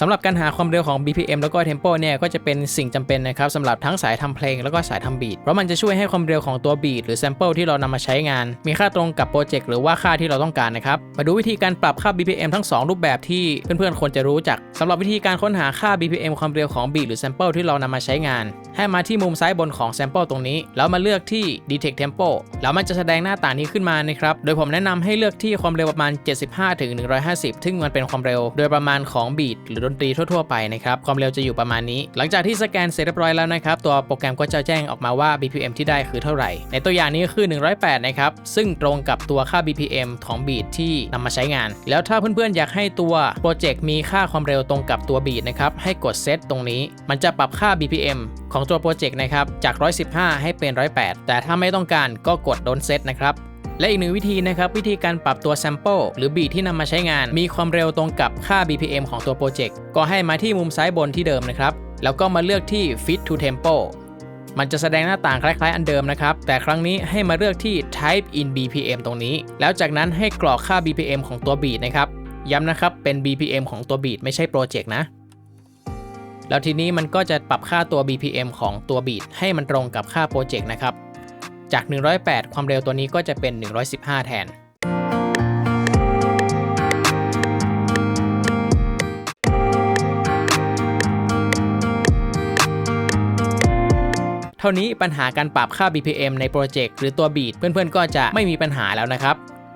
สำหรับการหาความเร็วของ BPM แล้วก็ Tempo เนี่ยก็จะเป็นสิ่งจำเป็นนะครับสำหรับทั้งสายทำเพลงแล้วก็สายทำบีทเพราะมันจะช่วยให้ความเร็วของตัวบีทหรือ sample ที่เรานำมาใช้งาน มีค่าตรงกับโปรเจกต์หรือว่าค่าที่เราต้องการนะครับมาดูวิธีการปรับค่า BPM ทั้ง 2 รูปแบบที่เพื่อนๆควรจะรู้จักสำหรับวิธีการค้นหาค่า BPM ความเร็วของบีทหรือ sample ที่เรานำมาใช้งาน ให้มาที่มุมซ้ายบนของ sample ตรงนี้ แล้วมาเลือกที่ detect tempo แล้วมันจะแสดงหน้าต่างนี้ขึ้นมานะครับ โดยผมแนะนำให้เลือกที่ความเร็วประมาณ 75ถึง150 ซึ่งมันเป็นความเร็ว โดยประมาณของบีทหรือดนตรีทั่วๆไปนะครับ ความเร็วจะอยู่ประมาณนี้ หลังจากที่สแกนเสร็จเรียบร้อยแล้วนะครับ ตัวโปรแกรมก็จะแจ้งออกมาว่า BPM ที่ได้คือเท่าไหร่ ในตัวอย่างนี้คือ 108 นะครับ ซึ่งตรงกับตัวค่า BPM ของบีทที่นำมาใช้งาน แล้วถ้าเพื่อนๆอยากให้ตัวโปรเจกต์มีค่าความเร็วตรงกับตัวบีทนะครับ ให้กดเซตตรงนี้ มันจะปรับค่า BPM ของตัวโปรเจกต์นะครับจาก 115 ให้เป็น 108 แต่ถ้าไม่ต้องการก็กด don't set นะครับและอีกหนึ่งวิธีนะครับวิธีการปรับตัว sample หรือบีทที่นำมาใช้งาน มีความเร็วตรงกับค่า BPM ของตัวโปรเจกต์ก็ให้มาที่มุมซ้ายบนที่เดิมนะครับแล้วก็มาเลือกที่ fit to tempo มันจะแสดงหน้าต่างคล้ายๆ อันเดิมนะครับ แต่ครั้งนี้ให้มาเลือกที่ type in BPM ตรงนี้ แล้วจากนั้นให้กรอกค่า BPM ของตัวบีทนะครับ ย้ำนะครับเป็น BPM ของตัวบีทไม่ใช่โปรเจกต์นะ แล้วทีนี้มันก็จะปรับค่าตัว BPM ของตัวบีทให้มันตรงกับค่าโปรเจกต์นะครับ จาก 108 ความเร็วตัวนี้ก็จะเป็น 115 แทนเท่านี้ปัญหาการปรับค่า BPM ในโปรเจกต์หรือตัวบีทเพื่อนๆ ก็จะไม่มีปัญหาแล้วนะครับ